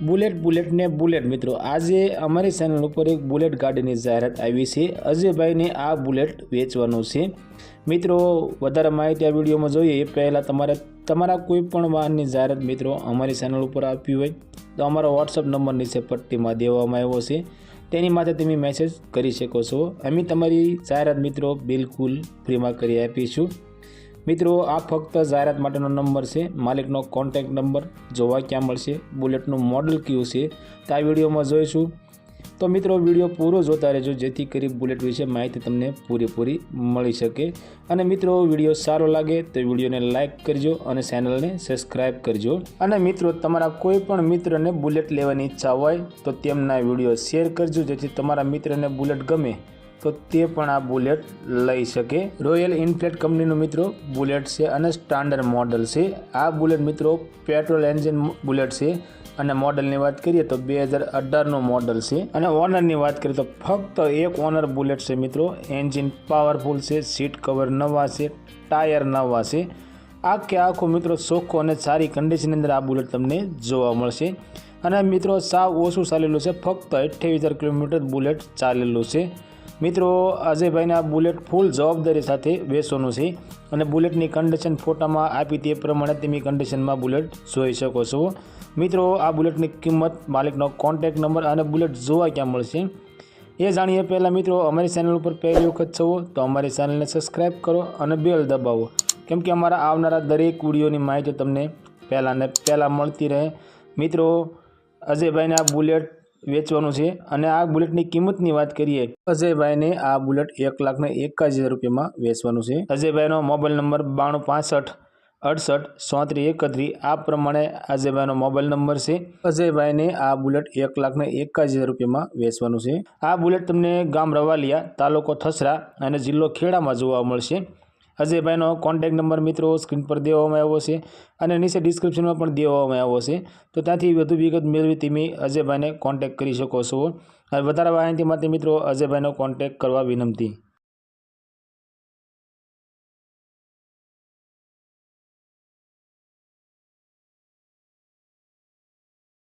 Bullet bullet ને bullet. મિત્રો, આજે અમારી ચેનલ ઉપર એક બુલેટ ગાડીની જાહેરાત આવી છે. અજયભાઈને આ બુલેટ વેચવાનું છે. મિત્રો, વધારે માહિતી આ વિડીયોમાં જોઈએ. એ પહેલાં તમારે, તમારા કોઈ પણ વાહનની જાહેરાત મિત્રો અમારી ચેનલ ઉપર આપવી હોય, તો અમારો વોટ્સઅપ નંબર નીચે પટ્ટીમાં દેવામાં આવ્યો છે. તેની માટે તમે મેસેજ કરી શકો છો. અમે તમારી જાહેરાત મિત્રો બિલકુલ ફ્રીમાં કરી આપીશું. મિત્રો, આ ફક્ત જાહેરાત માટેનો નંબર છે. માલિકનો કોન્ટેક્ટ નંબર જોવા ક્યાં મળશે, બુલેટનું મોડલ કયું છે, તો આ વિડીયોમાં જોઈશું. તો મિત્રો, વીડિયો પૂરો જોતા રહેજો, જેથી કરી બુલેટ વિશે માહિતી તમને પૂરેપૂરી મળી શકે. અને મિત્રો, વીડિયો સારો લાગે તો વિડીયોને લાઇક કરજો અને ચેનલને સબસ્ક્રાઇબ કરજો. અને મિત્રો, તમારા કોઈ પણ મિત્રને બુલેટ લેવાની ઈચ્છા હોય, તો તેમના વીડિયો શેર કરજો, જેથી તમારા મિત્રને બુલેટ ગમે. તો તે પણ આ બુલેટ લઈ શકે. રોયલ ઇનફ્લેટ કંપનીનું મિત્રો બુલેટ છે અને સ્ટાન્ડર્ડ મોડલ છે. આ બુલેટ મિત્રો પેટ્રોલ એન્જિન બુલેટ છે. અને મોડલની વાત કરીએ તો બે હજાર અઢારનું મોડલ છે. અને ઓનરની વાત કરીએ તો ફક્ત એક ઓનર બુલેટ છે મિત્રો. એન્જિન પાવરફુલ છે સીટ કવર નવા છે ટાયર નવા છે. આખે આખો મિત્રો ચોખ્ખો અને સારી કન્ડિશનની અંદર આ બુલેટ તમને જોવા મળશે. અને મિત્રો સાવ ઓછું ચાલેલું છે, ફક્ત અઠ્યાવીસ હજાર કિલોમીટર બુલેટ ચાલેલું છે. મિત્રો, અજયભાઈના બુલેટ ફૂલ જવાબદારી સાથે વેચવાનું છે અને બુલેટની કન્ડિશન ફોટામાં આપી તે પ્રમાણે તેની કન્ડિશનમાં બુલેટ જોઈ શકો છો. મિત્રો, આ બુલેટની કિંમત, માલિકનો કોન્ટેક્ટ નંબર અને બુલેટ જોવા ક્યાં મળશે? એ જાણીએ પહેલાં મિત્રો, અમારી ચેનલ ઉપર પહેલી વખત છો તો અમારી ચેનલને સબસ્ક્રાઈબ કરો અને બેલ દબાવો. કેમ કે અમારા આવનારા દરેક વિડીયોની માહિતી તમને પહેલાં ને પહેલાં મળતી રહે. મિત્રો, અજયભાઈના બુલેટ વેચવાનું છે. અને આ બુલેટની કિંમતની વાત કરીએ, અજયભાઈને આ બુલેટ એક લાખને એકાસી હજાર રૂપિયામાં વેચવાનું છે. અજયભાઈનો મોબાઈલ નંબર બાણું પાસઠ, અડસઠ, સોત્રીસ, એકત્રીસ, આ પ્રમાણે અજયભાઈનો મોબાઈલ નંબર છે. અજયભાઈને આ બુલેટ એક લાખને એકાસી હજાર રૂપિયામાં વેચવાનું છે. આ બુલેટ તમને ગામ રવાલિયા તાલુકો થસરા અને જિલ્લો ખેડામાં જોવા મળશે. અજયભાઈનો કોન્ટેક્ટ નંબર મિત્રો સ્ક્રીન પર દેવામાં આવ્યો છે અને નીચે ડિસ્ક્રિપ્શનમાં પણ દેવામાં આવ્યો છે. તો ત્યાંથી વધુ વિગત મેળવી તમે અજયભાઈને કોન્ટેક્ટ કરી શકો છો. વધારે માહિતી માટે મિત્રો અજયભાઈનો કોન્ટેક્ટ કરવા વિનંતી.